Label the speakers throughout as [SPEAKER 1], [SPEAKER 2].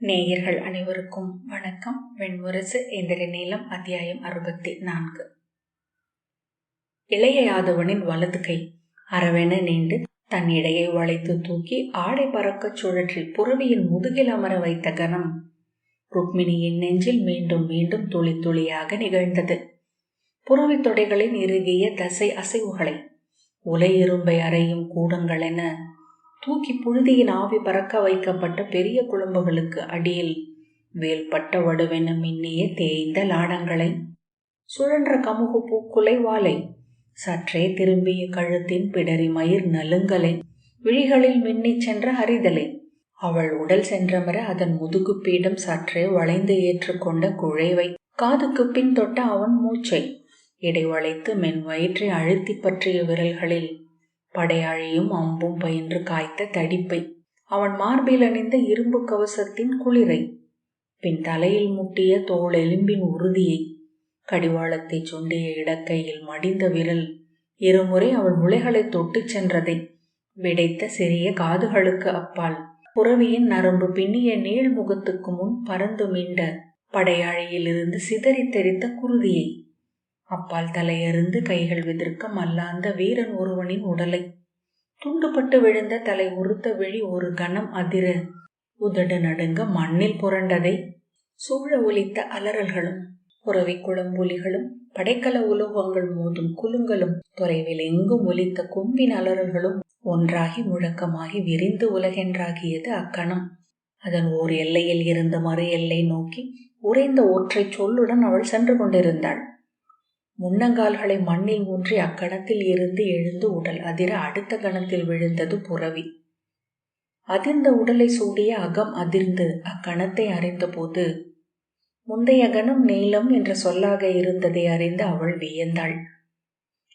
[SPEAKER 1] நேயர்கள் அனைவருக்கும் வணக்கம். வெண்முரசு எந்திர நீளம் அத்தியாயம் அறுபத்தி நான்கு இளைய யாதவனின் வலது கை அரவென நீண்டு தன் இடையை வளைத்து தூக்கி ஆடை பறக்கச் சுழற்றி புறவியின் முதுகில் அமர வைத்த கணம் ருக்மிணியின் நெஞ்சில் மீண்டும் மீண்டும் துளி துளியாக நிகழ்ந்தது. புறவி தொடைகளின் இறுகிய தசை அசைவுகளை உலை இரும்பை அறையும் கூடங்களென தூக்கி புழுதியின் ஆவி பறக்க வைக்கப்பட்ட பெரிய குழம்புகளுக்கு அடியில் வேல்பட்ட வடுவென மின்னிய தேய்ந்த லாடங்களை சுழன்ற கமுகு பூக்குலை வாலை சற்றே திரும்பிய கழுத்தின் பிடரி மயிர் நலுங்கலை விழிகளில் மின்னிச் சென்ற ஹரிதலை. அவள் உடல் சென்றமர அதன் முதுகு பீடம் சற்றே வளைந்து ஏற்றுக்கொண்ட குழைவை காதுக்கு பின் தொட்ட அவன் மூச்சை இடைவளைத்து மென் வயிற்றை அழுத்தி பற்றிய விரல்களில் படையாழியும் அம்பும் பயின்று காய்த்த தடிப்பை. அவன் மார்பில் அணிந்த இரும்பு கவசத்தின் குளிரை. பின் தலையில் முட்டிய தோல் எலும்பின் உறுதியை. கடிவாளத்தை சுண்டிய இடக்கையில் மடிந்த விரல். இருமுறை அவள் முளைகளை தொட்டுச் சென்றதை. விடைத்த சிறிய காதுகளுக்கு அப்பால். புறவியின் நரம்பு பின்னிய நீள்முகத்துக்கு முன் பறந்து மீண்ட. படையாழியிலிருந்து சிதறி தெரித்த குருதியை. அப்பால் தலையறிந்து கைகள் விதிர்க்க மல்லாந்த வீரன் ஒருவனின் உடலை. துண்டுபட்டு விழுந்த தலை உறுத்த விழி ஒரு கணம் அதிர. உதடு நடுங்க மண்ணில் புரண்டதை. சூழ ஒலித்த அலறல்களும் புறவி குளம்புலிகளும் படைக்கல உலோகங்கள் மோதும் குலுங்களும் தொலைவில் எங்கும் ஒலித்த கொம்பின் அலறல்களும் ஒன்றாகி முழக்கமாகி விரிந்து உலகென்றாகியது அக்கணம். அதன் ஓர் எல்லையில் இருந்த மறு எல்லை நோக்கி உறைந்த ஒற்றை சொல்லுடன் அவள் சென்று கொண்டிருந்தாள். முன்னங்கால்களை மண்ணில் ஊன்றி அக்கணத்தில் இருந்து எழுந்து உடல் அதிர அடுத்த கணத்தில் விழுந்தது புறவி. அதிர்ந்த உடலை சூடிய அகம் அதிர்ந்து அக்கணத்தை அறிந்தபோது முந்தைய கணம் நீளம் என்ற சொல்லாக இருந்ததை அறிந்து அவள் வியந்தாள்.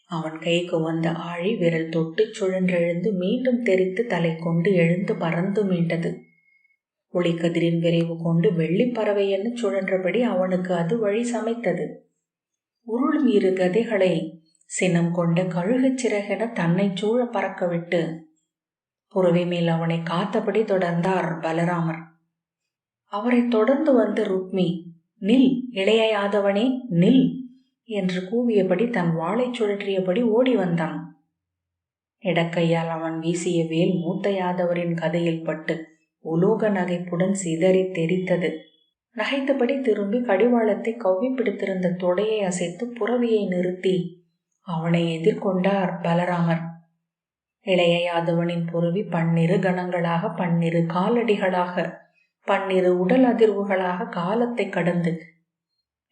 [SPEAKER 1] அவன் கைக்கு வந்த ஆழி விரல் தொட்டுச் சுழன்றெழுந்து மீண்டும் தெரித்து தலை கொண்டு எழுந்து பறந்து மீண்டது. ஒளிக்கதிரின் விரைவு கொண்டு வெள்ளிப் பறவை என சுழன்றபடி அவனுக்கு அது வழி சமைத்தது. உருளும் இரு கதைகளை சினம் கொண்ட கழுகுச் சிறகென தன்னை சூழ பறக்கவிட்டு புறவி மேல் அவனை காத்தபடி தொடர்ந்தார் பலராமர். அவரை தொடர்ந்து வந்த ருக்மி நில் இளையாதவனே நில் என்று கூவியபடி தன் வாளை சுழற்றியபடி ஓடி வந்தான். இடக்கையால் அவன் வீசிய வேல் மூத்த யாதவரின் கதையில் பட்டு உலோக நகைப்புடன் சிதறி தெரித்தது. நகைத்தபடி திரும்பி கடிவாளத்தை கவ்வி பிடித்திருந்த தொடையை அசைத்து புறவியை நிறுத்தி அவனை எதிர்கொண்டார் பலராமர். இளைய யாதவனின் புறவி பன்னிரு கணங்களாக பன்னிரு காலடிகளாக பன்னிரு உடல் அதிர்வுகளாக காலத்தை கடந்து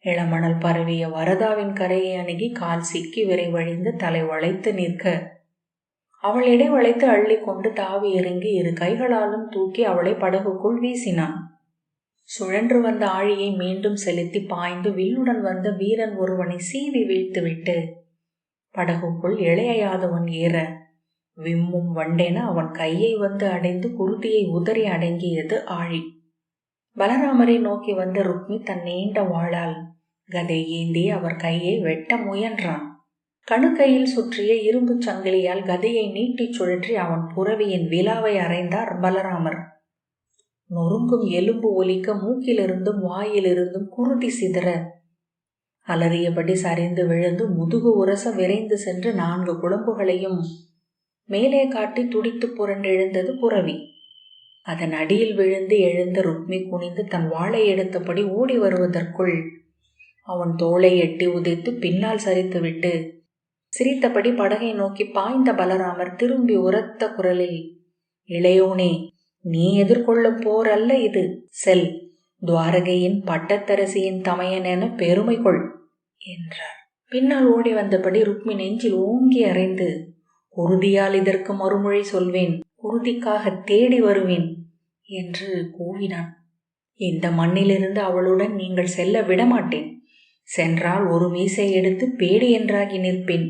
[SPEAKER 1] இளமணல் பரவிய வரதாவின் கரையை அணுகி கால் சிக்கி விரைவழிந்து தலை வளைத்து நிற்க அவள் இடை வளைத்து அள்ளி கொண்டு தாவி இறங்கி இரு கைகளாலும் தூக்கி அவளை படகுக்குள் வீசினான். சுழன்று வந்த ஆழியை மீண்டும் செலுத்தி பாய்ந்து வில்லுடன் வந்த வீரன் ஒருவனை சீவி வீழ்த்துவிட்டு படகுக்குள் இளையாதவன் ஏற விம்மும் வண்டென அவன் கையை வந்து அடைந்து குருதியை உதறி அடங்கியது ஆழி. பலராமரை நோக்கி வந்த ருக்மி தன் நீண்ட வாழால் கதை ஏந்தி அவர் கையை வெட்ட முயன்றான். கணுக்கையில் சுற்றிய இரும்புச் சங்கிலியால் கதையை நீட்டிச் சுழற்றி அவன் புறவியின் விழாவை அறைந்தார் பலராமர். நொறுங்கும் எலும்பு ஒலிக்க மூக்கிலிருந்தும் வாயிலிருந்தும் குருதி சிதற. அலறியபடி சரிந்து விழுந்து முதுகு உரச விரைந்து சென்று நான்கு குழம்புகளையும் மேலே காட்டி துடித்து புரண்டெழுந்தது புறவி அதன் அடியில் விழுந்து எழுந்த ருக்மி குனிந்து தன் வாளை எடுத்தபடி ஓடி வருவதற்குள் அவன் தோளை எட்டி உதைத்து பின்னால் சரித்துவிட்டு சிரித்தபடி படகை நோக்கி பாய்ந்த பலராமர் திரும்பி உரத்த குரலில் இளையோனே நீ எதிர்கொள்ளும் போர் அல்ல இது. செல். துவாரகையின் பட்டத்தரசியின் தமையன் என பெருமை கொள் என்றார் பின்னால் ஓடி வந்தபடி ருக்மி நெஞ்சில் ஓங்கி அறைந்து உறுதியால் இதற்கு மறுமொழி சொல்வேன் உறுதிக்காக தேடி வருவேன் என்று கூவினான். இந்த மண்ணிலிருந்து அவளுடன் நீங்கள் செல்ல விடமாட்டேன். சென்றால் ஒரு மீசை எடுத்து பேடி என்றாகி நிற்பேன்.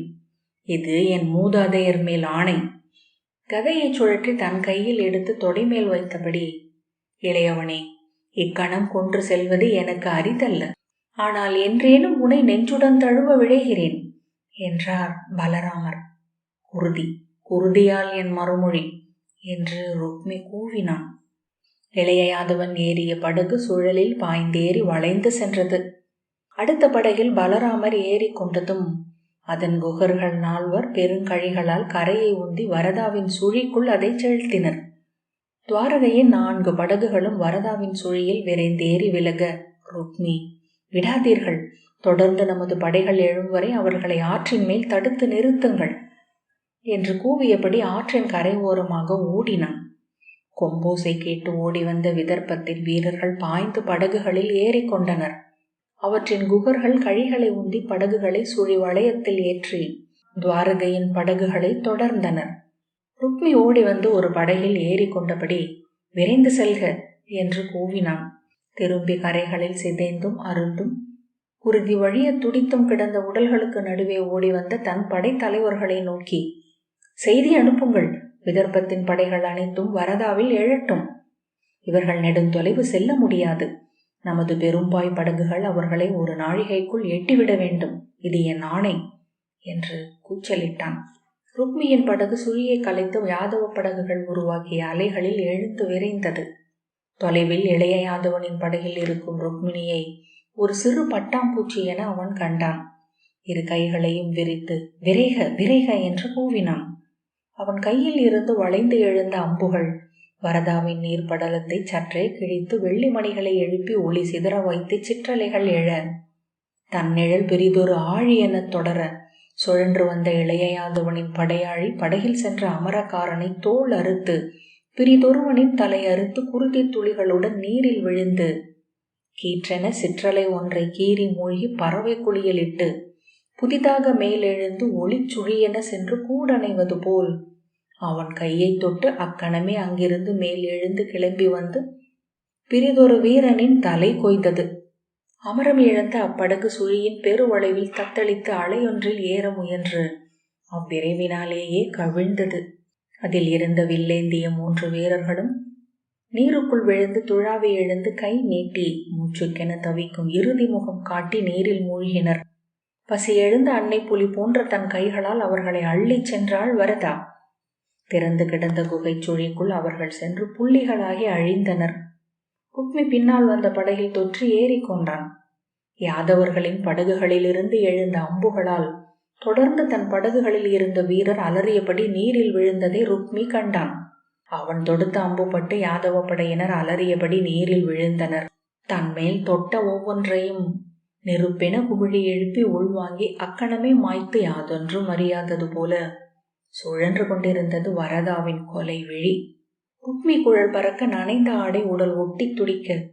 [SPEAKER 1] இது என் மூதாதையர் மேல் ஆணை. கதையை சுழற்றி தன் கையில் எடுத்து தொடைமேல் வைத்தபடி இளையவனே இக்கணம் கொன்று செல்வது எனக்கு அரிதல்ல. ஆனால் என்றேனும் உனை நெஞ்சுடன் தழுவ விழைகிறேன் என்றார் பலராமர். குருதி குருதியால் என் மறுமொழி என்று ருக்மி கூவினான். இளைய யாதவன் ஏறிய படகு சுழலில் பாய்ந்தேறி வளைந்து சென்றது. அடுத்த படகில் பலராமர் ஏறி கொண்டதும் அதன் குகர்கள் நால்வர் பெருங்கழிகளால் கரையை உந்தி வரதாவின் சுழிக்குள் அதை செலுத்தினர். துவாரகையின் நான்கு படகுகளும் வரதாவின் சுழியில் விரைந்தேறி விலக ருக்மி விடாதீர்கள். தொடர்ந்து நமது படைகள் எழும் வரை அவர்களை ஆற்றின் மேல் தடுத்து நிறுத்துங்கள் என்று கூவியபடி ஆற்றின் கரை ஓரமாக ஓடினான். கொம்போசை கேட்டு ஓடி வந்த விதர்ப்பத்தில் வீரர்கள் பாய்ந்து படகுகளில் ஏறிக்கொண்டனர். அவற்றின் குகர்கள் கழிகளை உந்தி படகுகளை சுழி வளையத்தில் ஏற்றி துவாரகையின் படகுகளை தொடர்ந்தனர் ருக்மி ஓடி வந்து ஒரு படகில் ஏறி கொண்டபடி விரைந்து செல்க என்று கூவினான். திரும்பி கரைகளில் சிதைந்தும் அருந்தும் குருதி வழிய துடித்தும் கிடந்த உடல்களுக்கு நடுவே ஓடி வந்த தன் படைத்தலைவர்களை நோக்கி செய்தி அனுப்புங்கள். விதர்ப்பத்தின் படைகள் அனைத்தும் வரதாவில் எழட்டும். இவர்கள் நெடுந்தொலைவு செல்ல முடியாது. நமது பெரும்பாய் படகுகள் அவர்களை ஒரு நாழிகைக்குள் எட்டிவிட வேண்டும். இது என் ஆணை என்று கூச்சலிட்டான். ருக்மியின் படகு சுழியை கலைத்து யாதவ படகுகள் உருவாக்கிய அலைகளில் எழுந்து விரைந்தது. தொலைவில் இளைய யாதவனின் படகில் இருக்கும் ருக்மிணியை ஒரு சிறு பட்டாம்பூச்சி என அவன் கண்டான். இரு கைகளையும் விரித்து விரைக விரைக என்று கூவினான். அவன் கையில் இருந்து வளைந்து எழுந்த அம்புகள் வரதாவின் நீர் படலத்தை சற்றே கிழித்து வெள்ளி மணிகளை எழுப்பி ஒளி சிதற வைத்து சிற்றலைகள் எழ. தன் நிழல் பெரிதொரு ஆழி எனத் தொடர. சுழன்று வந்த இளையாதவனின் படையாழி படகில் சென்ற அமரக்காரனை தோல் அறுத்து பிரிதொருவனின் தலை அறுத்து குருதி துளிகளுடன் நீரில் விழுந்து கீற்றென சிற்றலை ஒன்றை கீறி மூழ்கி பறவை குளியலிட்டு புதிதாக மேலெழுந்து ஒளிச்சுழியென சென்று கூடணைவது போல். அவன் கையை தொட்டு அக்கணமே அங்கிருந்து மேல் எழுந்து கிளம்பி வந்து பிரிதொரு வீரனின் தலை கொய்தது. அமரம் இழந்த அப்படகு சுழியின் பெருவளைவில் தத்தளித்து அலையொன்றில் ஏற முயன்று. அவ்விரைவினாலேயே கவிழ்ந்தது. அதில் இருந்த வில்லேந்திய மூன்று வீரர்களும் நீருக்குள் விழுந்து துழாவி எழுந்து கை நீட்டி மூச்சுக்கென தவிக்கும் இறுதி முகம் காட்டி நீரில் மூழ்கினர். பசி எழுந்த அன்னை புலி போன்ற தன் கைகளால் அவர்களை அள்ளிச் சென்றாள் வரதா? திறந்து கிடந்த குகைச் சுழிக்குள் அவர்கள் சென்று புள்ளிகளாகி அழிந்தனர். குக்மி பின்னால் வந்த படகில் தொற்றி ஏறிக்கொண்டான் யாதவர்களின் படகுகளிலிருந்து எழுந்த அம்புகளால் தொடர்ந்து தன் படகுகளில் இருந்த வீரர் அலறியபடி நீரில் விழுந்ததை ருக்மி கண்டான். அவன் தொடுத்த அம்புப்பட்டு யாதவ படையினர் அலறியபடி நீரில் விழுந்தனர். தன்மேல் தொட்ட ஒவ்வொன்றையும் நெருப்பென குமிழி எழுப்பி உள்வாங்கி அக்கணமே மாய்த்து யாதொன்றும் அறியாதது போல சுழன்று கொண்டிருந்தது வரதாவின் கொலை விழி. குக்மி குழல் பறக்க நனைந்த ஆடை உடல் ஒட்டி துடிக்க.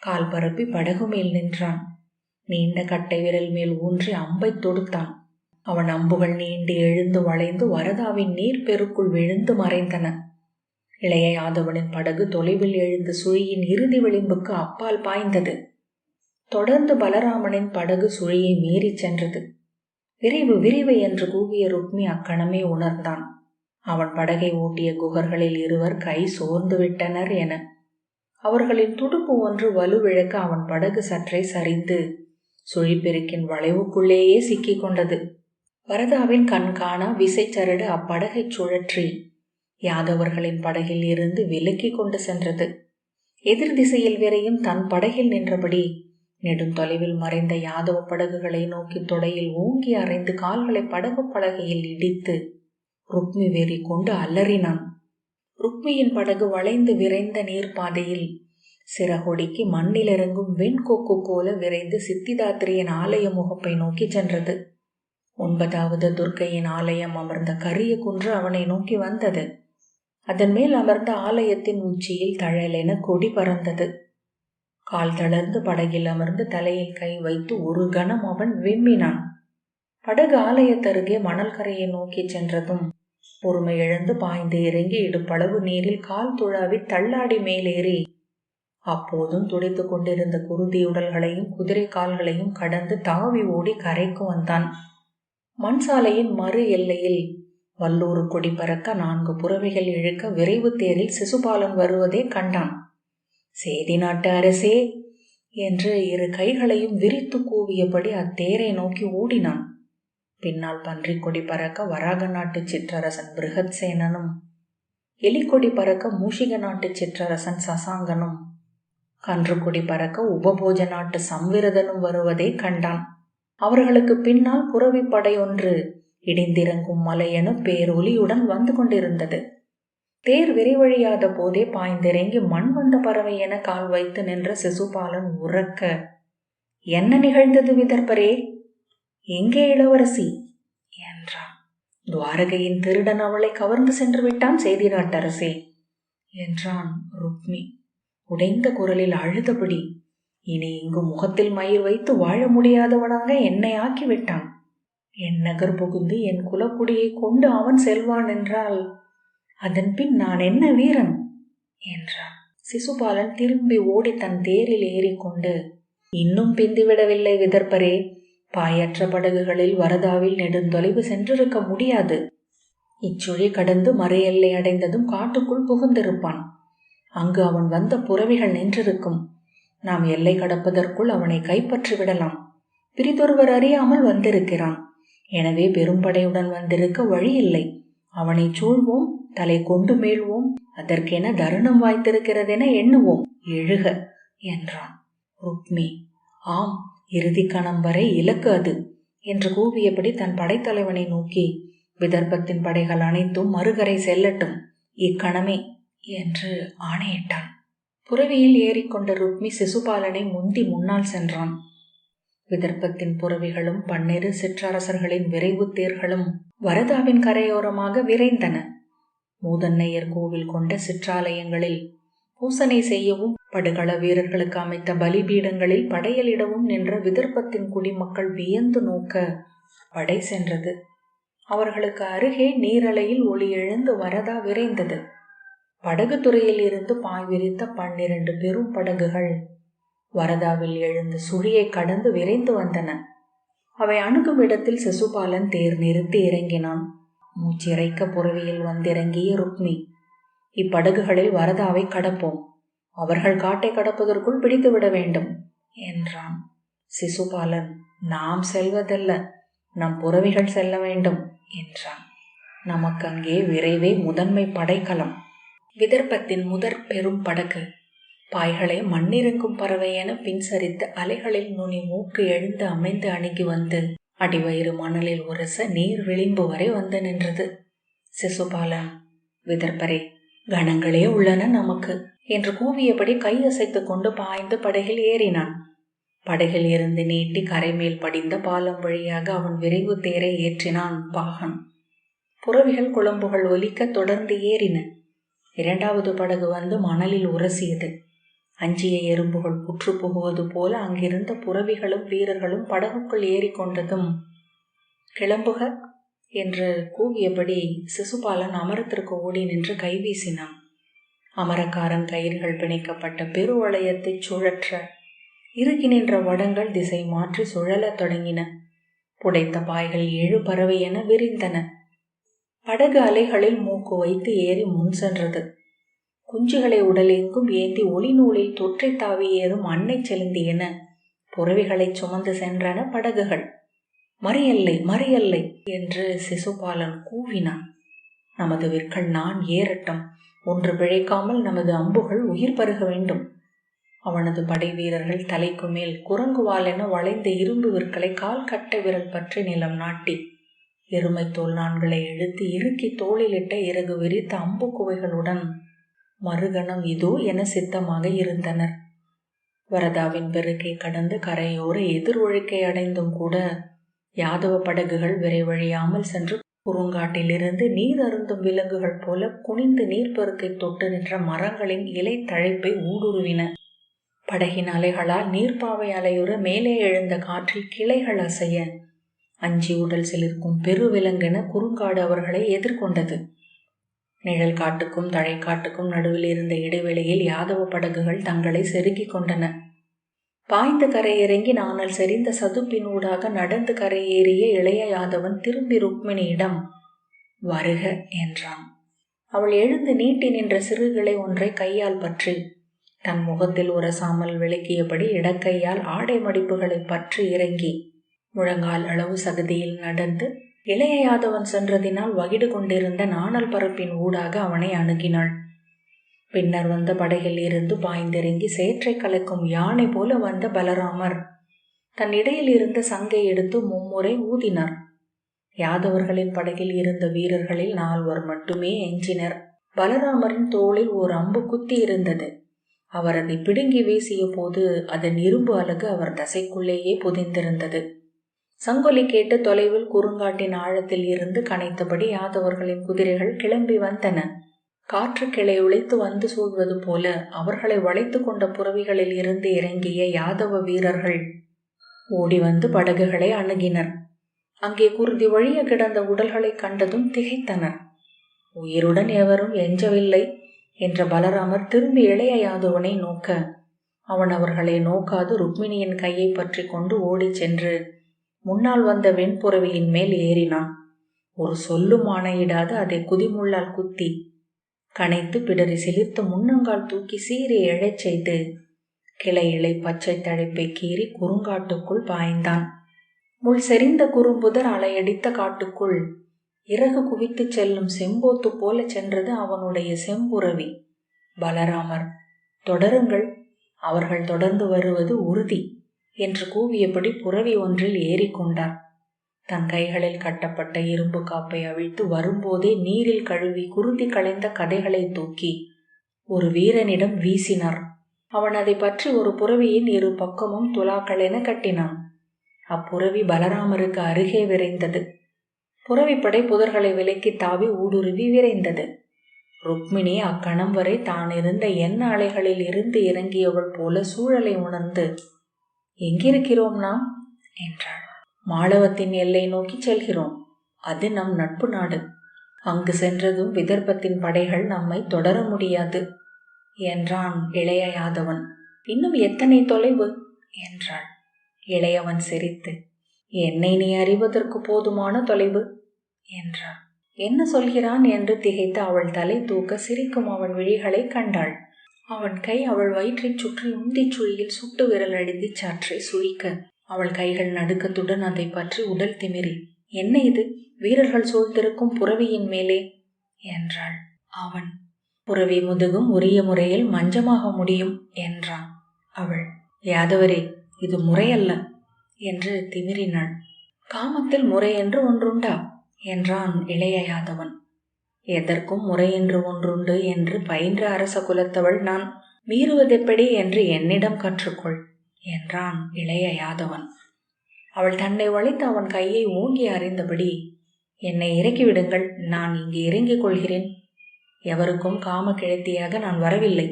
[SPEAKER 1] கால் பரப்பி படகு மேல் நின்றான். நீண்ட கட்டை விரல் மேல் ஊன்றி அம்பை தொடுத்தான். அவன் அம்புகள் நீண்டு எழுந்து வளைந்து வரதாவின் நீர் பெருக்குள் விழுந்து மறைந்தன. இளைய யாதவனின் படகு தொலைவில் எழுந்து சுழியின் இறுதி விளிம்புக்கு அப்பால் பாய்ந்தது. தொடர்ந்து பலராமனின் படகு சுழியை மீறிச் சென்றது. விரைவு விரைவு என்று கூவிய ருக்மி அக்கணமே உணர்ந்தான். அவன் படகை ஓட்டிய குகர்களில் இருவர் கை சோர்ந்து விட்டனர் என. அவர்களின் துடுப்பு ஒன்று வலுவிழக்க அவன் படகு சற்றே சரிந்து சுழிப்பெருக்கின் வளைவுக்குள்ளேயே சிக்கிக் கொண்டது. வரதாவின் கண்காணா விசைச்சரடு அப்படகைச் சுழற்றி யாதவர்களின் படகில் இருந்து விலக்கி கொண்டு சென்றது. எதிர் திசையில் விரையும் தன் படகில் நின்றபடி நெடுந்தொலைவில் மறைந்த யாதவ படகுகளை நோக்கி தொடையில் ஓங்கி அரைந்து கால்களை படகு பலகையில் இடித்து ருக்மி வேறி கொண்டு அலறினான். ருக்மியின் படகு வளைந்து விரைந்த நீர்ப்பாதையில் சிறகொடிக்கு மண்ணிலிறங்கும் வெண்கொக்கு போல விரைந்து சித்திதாத்திரியின் ஆலய முகப்பை நோக்கி சென்றது. ஒன்பதாவது துர்க்கையின் ஆலயம் அமர்ந்த கரிய குன்று அவனை நோக்கி வந்தது. அதன் மேல் அமர்ந்த ஆலயத்தின் உச்சியில் தழலென கொடி பறந்தது. கால் தளர்ந்து படகில் அமர்ந்து தலையில் கை வைத்து ஒரு கணம் அவன் விம்மினான். படகு ஆலயத்தருகே மணல் கரையை நோக்கி சென்றதும் பொறுமை இழந்து பாய்ந்து இறங்கி இடுப்பளவு நீரில் கால் துழாவி தள்ளாடி மேலேறி. அப்போதும் துடைத்து கொண்டிருந்த குருதி உடல்களையும் குதிரை கால்களையும் கடந்து தாவி ஓடி கரைக்கு வந்தான். மண் சாலையின் மறு எல்லையில் வல்லூர் கொடி பறக்க நான்கு புறவைகள் இழுக்க விரைவு தேரில் சிசுபாலன் வருவதை கண்டான். சேதி நாட்டு அரசே என்று இரு கைகளையும் விரித்து கூவியபடி அத்தேரை நோக்கி ஓடினான். பின்னால் பன்றிக் கொடி பறக்க வராக நாட்டு சிற்றரசன் பிருகத்சேனனும் எலிக்கொடி பறக்க மூஷிக நாட்டு சிற்றரசன் சசாங்கனும் கன்றுக்குடி பறக்க உபபோஜ நாட்டு சம்விரதனும் வருவதை கண்டான். அவர்களுக்கு பின்னால் புறவிப்படை ஒன்று இடிந்திறங்கும் மலையென பேரொலியுடன் வந்து கொண்டிருந்தது. தேர் விரைவழியாத போதே பாய்ந்திறங்கி மண் வந்த பறவை என கால் வைத்து நின்ற சிசுபாலன் உறக்க என்ன நிகழ்ந்தது விதர்பரே எங்கே இளவரசி? என்றான். துவாரகையின் திருடன் அவளை கவர்ந்து சென்று விட்டான் செய்தி நாட்டரசே என்றான் ருக்மி. உடைந்த குரலில் அழுதபடி இனி இங்கு முகத்தில் மயிர் வைத்து வாழ முடியாதவனாக என்னை ஆக்கிவிட்டான். என் நகர் புகுந்து என் குலக்குடியை கொண்டு அவன் செல்வான் என்றால் அதன் பின் நான் என்ன வீரன்? என்றான். சிசுபாலன் திரும்பி ஓடி தன் தேரில் ஏறிக்கொண்டு இன்னும் பிந்திவிடவில்லை விதர்ப்பரே. பாயற்ற படகுகளில் வரதாவில் நெடுந்தொலைவு சென்றிருக்க முடியாது. இச்சுழி கடந்து மறையெல்லை அடைந்ததும் காட்டுக்குள் புகுந்திருப்பான். அங்கு அவன் வந்த புறவிகள் நின்றிருக்கும். நாம் எல்லை கடப்பதற்குள் அவனை கைப்பற்றி விடலாம். பிரிதொருவர் அறியாமல் வந்திருக்கிறான். எனவே பெரும்படையுடன் வந்திருக்க வழி இல்லை அவனை சூழ்வோம் தலை கொண்டு மீழ்வோம் அதற்கென தருணம் வாய்த்திருக்கிறதென எண்ணுவோம். எழுக! என்றான். ருக்மி ஆம் இறுதி கணம் வரை இலக்கு அது என்று கூவியபடி தன் படைத்தலைவனை நோக்கி விதர்ப்பத்தின் படைகள் அனைத்தும் மறுகரை செல்லட்டும் இக்கணமே என்று ஆணையிட்டான். புறவியில் ஏறிக்கொண்ட ருக்மி சிசுபாலனை முந்தி முன்னால் சென்றான். விதர்ப்பத்தின் புறவிகளும் பன்னிரு சிற்றரசர்களின் விரைவு தேர்களும் வரதாவின் கரையோரமாக விரைந்தன. மூதன்னையர் கோவில் கொண்ட சிற்றாலயங்களில் பூசனை செய்யவும் படுகள வீரர்களுக்கு அமைத்த பலிபீடங்களில் படையலிடவும் நின்ற விதர்ப்பத்தின் குடிமக்கள் வியந்து நோக்க படை சென்றது. அவர்களுக்கு அருகே நீரலையில் ஒளி எழுந்து வரதா விரைந்தது. படகு துறையில் இருந்து பாய் விரித்த பன்னிரண்டு பெரும் படகுகள் வரதாவில் எழுந்து சுழியை கடந்து விரைந்து வந்தன. அவை அணுகும் இடத்தில் சிசுபாலன் தேர் நிறுத்தி இறங்கினான். மூச்சிறைக்க புறவியில் வந்திறங்கிய ருக்மி இப்படகுகளில் வரதாவை கடப்போம். அவர்கள் காட்டை கடப்பதற்குள் பிடித்துவிட வேண்டும் என்றான். சிசுபாலன் நாம் செல்வதல்ல நம் புறவிகள் செல்ல வேண்டும் என்றான். நமக்கு அங்கே விரைவே முதன்மை படைக்கலம். விதர்ப்பத்தின் முதற் பெரும் படகு. பாய்களை மண்ணிறங்கும் பறவை என பின்சரித்து அலைகளில் நுனி மூக்கு எழுந்து அமைந்து அணுகி வந்து அடிவயிறு மணலில் உரச நீர் விளிம்பு வரை வந்து நின்றது. சிசுபாலன் விதர்பரே கணங்களே உள்ளன நமக்கு என்று கூவியபடி கையசைத்து கொண்டு பாய்ந்து படகில் ஏறினான். படகில் இருந்து நீட்டி கரைமேல் படிந்த பாலம் வழியாக அவன் விரைவு தேரை ஏற்றினான் பாகன். புறவிகள் குழம்புகள் ஒலிக்க தொடர்ந்து ஏறின. இரண்டாவது படகு வந்து மணலில் உரசியது. அஞ்சிய எறும்புகள் புற்று புகுவது போல அங்கிருந்த புறவிகளும் வீரர்களும் படகுக்குள் ஏறிக்கொண்டதும் கிளம்புக என்று கூவியபடி சிசுபாலன் அமரத்திற்கு ஓடி நின்று கைவீசினான் அமரக்காரன் கயிறுகள் பிணைக்கப்பட்ட பெருவளையத்தை சுழற்ற இறுகி நின்ற வடங்கள் திசை மாற்றி சுழலத் தொடங்கின. புடைத்த பாய்கள் ஏழு பறவை என விரிந்தன. படகு அலைகளில் மூக்கு வைத்து ஏறி முன் சென்றது. குஞ்சுகளை உடலெங்கும் ஏந்தி ஒளி நூலில் தொற்றை தாவி ஏறும் அன்னை செலுந்தி என புறவிகளை சுமந்து சென்றன படகுகள். மறியல்லை மறியல்லை என்று சிசுபாலன் கூவினான். நமது விற்கள் நான் ஏறட்டும் ஒன்று பிழைக்காமல் நமது அம்புகள் உயிர் பருக வேண்டும். அவனது படை வீரர்கள் தலைக்கு மேல் குரங்குவால் என வளைந்த இரும்பு விற்களை கால் கட்ட விரல் பற்றி நிலம் நாட்டி எருமை தோல் நான்களை இழுத்து இறுக்கி தோளிலிட்ட இறகு விரித்த அம்பு குவைகளுடன் மறுகணம் இதோ என சித்தமாக இருந்தனர். வரதாவின் பெருக்கை கடந்து கரையோர எதிர் ஒழுக்கை அடைந்தும் கூட யாதவ படகுகள் விரைவழியாமல் சென்று குறுங்காட்டிலிருந்து நீர் அருந்தும் விலங்குகள் போல குனிந்து நீர்ப்பெருக்கை தொட்டு நின்ற மரங்களின் இலை தழைப்பை ஊடுருவின. படகின் அலைகளால் நீர்ப்பாவை அலையுற மேலே எழுந்த காற்றில் கிளைகள் அசைய அஞ்சி உடல் சிலிர்க்கும் பெருவிலங்கென குறுங்காடு அவர்களை எதிர்கொண்டது. நிழல் காட்டுக்கும் தழைக்காட்டுக்கும் நடுவில் இருந்த இடைவெளியில் யாதவ படகுகள் தங்களை செருகிக் கொண்டன. பாய்ந்து கரையிறங்கி நானல் செறிந்த சதுப்பினூடாக நடந்து கரையேறிய இளைய யாதவன் திரும்பி ருக்மிணியிடம் வருக என்றான். அவள் எழுந்து நீட்டி நின்ற சிறுகளை ஒன்றை கையால் பற்றி தன் முகத்தில் உரசாமல் விளக்கியபடி இடக்கையால் ஆடை மடிப்புகளை பற்றி இறங்கி முழங்கால் அளவு சகதியில் நடந்து இளைய யாதவன் சென்றதினால் வகிடு கொண்டிருந்த நாணல் பரப்பின் ஊடாக அவனை அணுகினாள். பின்னர் வந்த படகில் இருந்து பாய்ந்திறங்கி சேற்றை கலக்கும் யானை போல வந்த பலராமர் தன் இடையில் இருந்த சங்கை எடுத்து மும்முறை ஊதினார். யாதவர்களின் படகில் இருந்த வீரர்களில் நால்வர் மட்டுமே எஞ்சினர் பலராமரின் தோளில் ஒரு அம்பு குத்தி இருந்தது. அவர் அதை பிடுங்கி வீசிய போது அதன் இரும்பு அலகு அவர் தசைக்குள்ளேயே புதிந்திருந்தது. சங்கொலி கேட்டு தொலைவில் குறுங்காட்டின் ஆழத்தில் இருந்து கனைத்தபடி யாதவர்களின் குதிரைகள் கிளம்பி வந்தன. காற்று கிளை உழைத்து வந்து சூழ்வது போல அவர்களை வளைத்து கொண்ட புறவிகளில் இருந்து இறங்கிய யாதவ வீரர்கள் ஓடி வந்து படகுகளை அணுகினர். அங்கே குருதி வழிய கிடந்த உடல்களை கண்டதும் திகைத்தனர். உயிருடன் எவரும் எஞ்சவில்லை என்ற பலராமர் திரும்பி இளைய யாதவனை நோக்க அவன் அவர்களை நோக்காது ருக்மிணியின் கையை பற்றி கொண்டு ஓடிச் சென்று முன்னால் வந்த வெண்புறவியின் மேல் ஏறினான் ஒரு சொல்லும் ஆணையிடாது அதை குதிமுள்ளால் குத்தி. கனைத்து பிடரி சிலிர்த்து முன்னங்கால் தூக்கி சீறி எழச் செய்து கிளை இலை பச்சை தழைப்பை கீறி குறுங்காட்டுக்குள் பாய்ந்தான். முள் செறிந்த குறும்புதர் அலையடித்த காட்டுக்குள் இறகு குவித்துச் செல்லும் செம்போத்து போல சென்றது அவனுடைய செம்புறவி. பலராமர் தொடருங்கள் அவர்கள் தொடர்ந்து வருவது உறுதி. என்று கூவியபடி புறவி ஒன்றில் ஏறிக்கொண்டார். தன் கைகளில் கட்டப்பட்ட இரும்பு காப்பை அவிழ்த்து வரும்போதே நீரில் கழுவி குருதி களைந்த கதைகளை தூக்கி ஒரு வீரனிடம் வீசினார். அவன் அதை பற்றி ஒரு புறவியின் இரு பக்கமும் துலாக்களென கட்டினான். அப்புறவி பலராமருக்கு அருகே விரைந்தது. புறவிப்படை புதர்களை விலக்கி தாவி ஊடுருவி விரைந்தது. ருக்மிணி அக்கணம் வரை தான் இருந்த எண்ண அலைகளில் இருந்து இறங்கியவள் போல சூழலை உணர்ந்து எங்கிருக்கிறோம் நாம் என்றாள். மாளவத்தின் எல்லை நோக்கி செல்கிறோம். அது நம் நட்பு நாடு. அங்கு சென்றதும் விதர்ப்பத்தின் படைகள் நம்மை தொடர முடியாது என்றான் இளைய யாதவன் இன்னும் எத்தனை தொலைவு? என்றாள். இளையவன் சிரித்து. என்னை நீ அறிவதற்கு போதுமான தொலைவு? என்றான் என்ன சொல்கிறான்? என்று திகைத்து அவள் தலை தூக்க சிரிக்கும் அவன் விழிகளை கண்டாள். அவன் கை அவள் வயிற்றைச் சுற்றி உந்திச் சுழியில் சுட்டு விரல் அடித்து சற்றே சுழிக்க. அவள் கைகள் நடுக்கத்துடன் அதை பற்றி உடல் திமிரி. என்ன இது? வீரர்கள் சூழ்ந்திருக்கும் புறவியின் மேலே? என்றாள். அவன் புறவி முதுகும் உரிய முறையில் மஞ்சமாக முடியும் என்றான் அவள். யாதவரே இது முறையல்ல என்று திமிரினாள் காமத்தில் முறை என்று ஒன்றுண்டா? என்றான் இளைய யாதவன். எதற்கும் முறையென்று ஒன்றுண்டு என்று பயின்ற அரச குலத்தவள் நான். மீறுவதெப்படி என்று என்னிடம் கற்றுக்கொள் என்றான் இளைய யாதவன் அவள் தன்னை வளைத்து அவன் கையை ஓங்கி அறிந்தபடி என்னை இறக்கிவிடுங்கள் நான் இங்கே இறங்கிக் கொள்கிறேன். எவருக்கும் காம கிழத்தியாக நான் வரவில்லை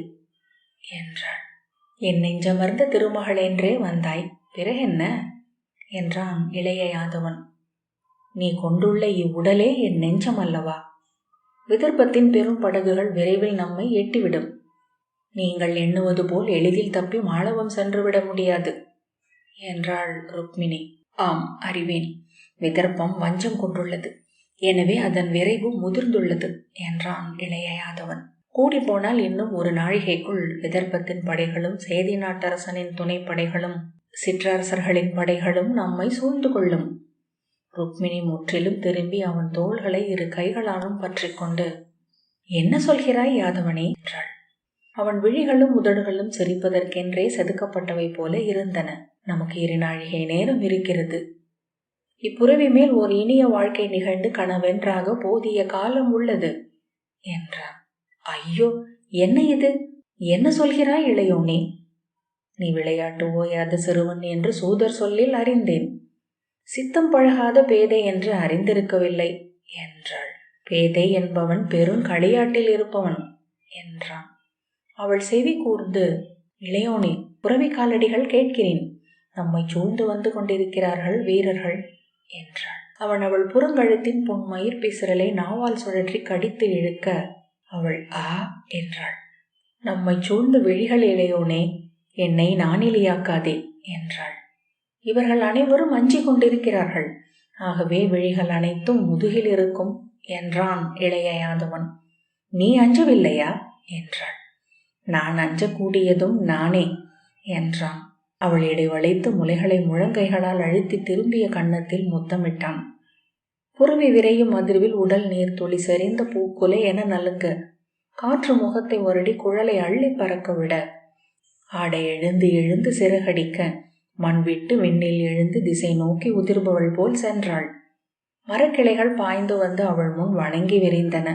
[SPEAKER 1] என்றாள். என் நெஞ்சமர்ந்த திருமகள் என்றே வந்தாய் பிறகென்ன என்றான் இளைய யாதவன் நீ கொண்டுள்ள இவ்வுடலே என் நெஞ்சம் அல்லவா? விதர்ப்பத்தின் பெரும் படகுகள் விரைவில் நம்மை எட்டிவிடும். நீங்கள் எண்ணுவது போல் எளிதில் தப்பி மாளவம் சென்றுவிட முடியாது என்றாள் ருக்மிணி. ஆம் அறிவேன். விதர்ப்பம் வஞ்சம் கொண்டுள்ளது. எனவே அதன் விரைவு முதிர்ந்துள்ளது என்றான் இளைய யாதவன் கூடி போனால் இன்னும் ஒரு நாழிகைக்குள் விதர்ப்பத்தின் படைகளும் சேதி நாட்டரசனின் துணைப்படைகளும் சிற்றரசர்களின் படைகளும் நம்மை சூழ்ந்து கொள்ளும். ருக்மிணி முற்றிலும் திரும்பி அவன் தோள்களை இரு கைகளாலும் பற்றி கொண்டு என்ன சொல்கிறாய் யாதவனே? என்றாள். அவன் விழிகளும் உதடுகளும் சிரிப்பதற்கென்றே செதுக்கப்பட்டவை போல இருந்தன. நமக்கு இரு நாழிகை நேரம் இருக்கிறது. இப்புறவி மேல் ஓர் இனிய வாழ்க்கை நிகழ்ந்து கனவென்றாக போதிய காலம் உள்ளது என்றான். ஐயோ என்ன இது? என்ன சொல்கிறாய் இளையோனே? நீ விளையாட்டு ஓயாத சிறுவன் என்று சூதர் சொல்லில் அறிந்தேன். சித்தம் பழகாத பேதை என்று அறிந்திருக்கவில்லை என்றாள். பேதை என்பவன் பெரும் களியாட்டில் இருப்பவன் என்றான். அவள் செவி கூர்ந்து இளையோனே புறவி காலடிகள் கேட்கிறேன். நம்மை சூழ்ந்து வந்து கொண்டிருக்கிறார்கள் வீரர்கள் என்றாள். அவன் அவள் புறங்கழுத்தின் புன்மயிர் பிசிறலை நாவால் சுழற்றி கடித்து இழுக்க அவள் ஆ என்றாள். நம்மை சூழ்ந்து விழிகள் இளையோனே என்னை நானிலியாக்காதே என்றாள். இவர்கள் அனைவரும் அஞ்சி கொண்டிருக்கிறார்கள். ஆகவே விழிகள் அனைத்தும் முதுகில் இருக்கும் என்றான் இளைய யாதவன் நீ அஞ்சவில்லையா? என்றாள். நான் அஞ்சக்கூடியதும் நானே என்றான். அவள் இடை வளைத்து முலைகளை முழங்கைகளால் அழுத்தி திரும்பிய கன்னத்தில் முத்தமிட்டான். புறவி விரையும் அதிர்வில் உடல் நீர் துளி சரிந்த பூக்குலை என நலுங்க. காற்று முகத்தை வருடி குழலை அள்ளி பறக்க விட. ஆடை எழுந்து எழுந்து சிறகடிக்க. மண் விட்டு விண்ணில் எழுந்து திசை நோக்கி உதிர்பவள் போல் சென்றாள். மரக்கிளைகள் பாய்ந்து வந்து அவள் முன் வணங்கி விரிந்தன.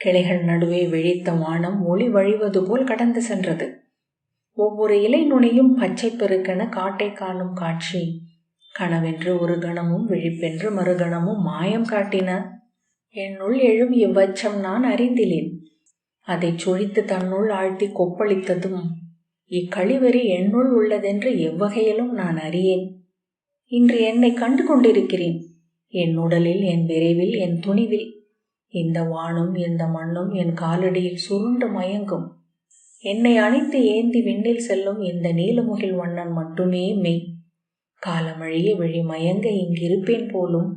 [SPEAKER 1] கிளைகள் நடுவே விழித்த வானம் ஒளி வழிவது போல் கடந்து சென்றது. ஒவ்வொரு இலை நுனியும் பச்சை பெருக்கென காட்டை காணும் காட்சி. கனவென்று ஒரு கணமும் விழிப்பென்று மறுகணமும் மாயம் காட்டின. என்னுள் எழும் இவ்வச்சம் நான் அறிந்திலேன். அதை சுழித்து தன்னுள் ஆழ்த்தி கொப்பளித்ததும் இக்கழிவறி என்னுள் உள்ளதென்று எவ்வகையிலும் நான் அறியேன். இன்று என்னை கண்டு கொண்டிருக்கிறேன் என் உடலில் என் விரைவில் என் துணிவில். இந்த வானும் இந்த மண்ணும் என் காலடியில் சுருண்டு மயங்கும். என்னை அணைத்து ஏந்தி விண்ணில் செல்லும் இந்த நீலமுகில் வண்ணன் மட்டுமே மெய். காலமழிய விழி மயங்க இங்கிருப்பேன் போலும்.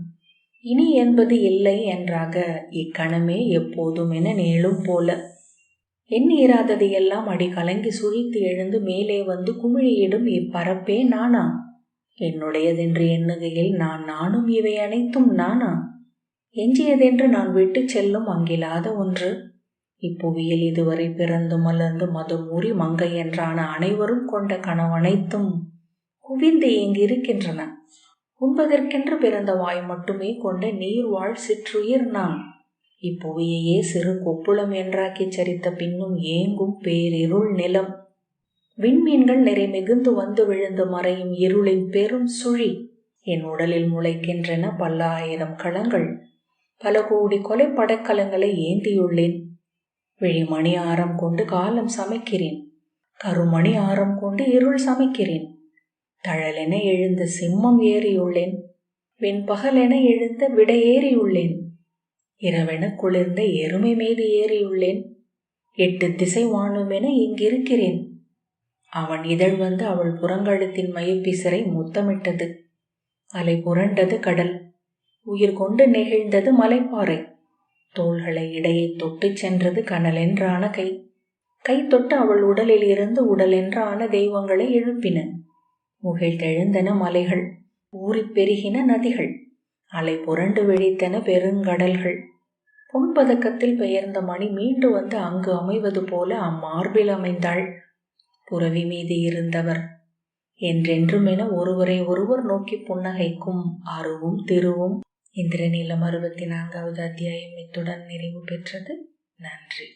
[SPEAKER 1] இனி என்பது இல்லை என்றாக இக்கணமே எப்போதும் என நீளும் போல. எண்ணீராதது எல்லாம் அடி கலங்கி சுழித்து எழுந்து மேலே வந்து குமிழியிடும் இப்பரப்பே நானா? என்னுடையதென்று எண்ணுகையில் நான் நானும் இவை அனைத்தும் நானா? எஞ்சியதென்று நான் விட்டு செல்லும் அங்கிலாத ஒன்று. இப்புவியில் இதுவரை பிறந்து மலர்ந்து மதுமூறி மங்கை என்றான அனைவரும் கொண்ட கனவனைத்தும் குவிந்து இங்கிருக்கின்றன உண்பதற்கென்று பிறந்த வாய் மட்டுமே கொண்ட நீர் வாழ் சிற்றுயிர் நான். இப்புவியையே சிறு கொப்புளம் என்றாக்கி சரித்த பின்னும் ஏங்கும் பேரிருள் நிலம். விண்மீன்கள் நிறை மிகுந்து வந்து விழுந்து மறையும் இருளின் பெரும் சுழி. என் உடலில் முளைக்கின்றன பல்லாயிரம் களங்கள். பல கோடி கொலை படைக்கலங்களை ஏந்தியுள்ளேன் விழிமணி ஆரம் கொண்டு காலம் சமைக்கிறேன். கருமணி ஆரம் கொண்டு இருள் சமைக்கிறேன். தழலென எழுந்த சிம்மம் ஏறியுள்ளேன். வெண்பகலென எழுந்த விடையேறியுள்ளேன். இரவென குளிர்ந்த எருமை மீது ஏறியுள்ளேன். எட்டு திசை வாணுமென இங்கிருக்கிறேன். அவன் இதழ் வந்து அவள் புறங்கழுத்தின் மயப்பிசரை முத்தமிட்டது. அலை புரண்டது கடல். உயிர் கொண்டு நெகிழ்ந்தது மலைப்பாறை. தோள்களை இடையே தொட்டுச் சென்றது கனலென்றான கை. கை தொட்டு அவள் உடலில் இருந்து உடலென்றான தெய்வங்களை எழுப்பின. முகிழ்த்தெழுந்தன மலைகள். ஊறிப் பெருகின நதிகள். அலை புரண்டு வெடித்தன பெருங்கடல்கள். பொன்பதக்கத்தில் பெயர்ந்த மணி மீண்டு வந்து அங்கு அமைவது போல அம்மார்பில் அமைந்தாள். புறவி மீது இருந்தவர். என்றென்றும் என ஒருவரை ஒருவர் நோக்கி புன்னகைக்கும் அருவும் திருவும். இந்திரநீலம் அறுபத்தி நான்காவது அத்தியாயம் இத்துடன் நிறைவு பெற்றது. நன்றி.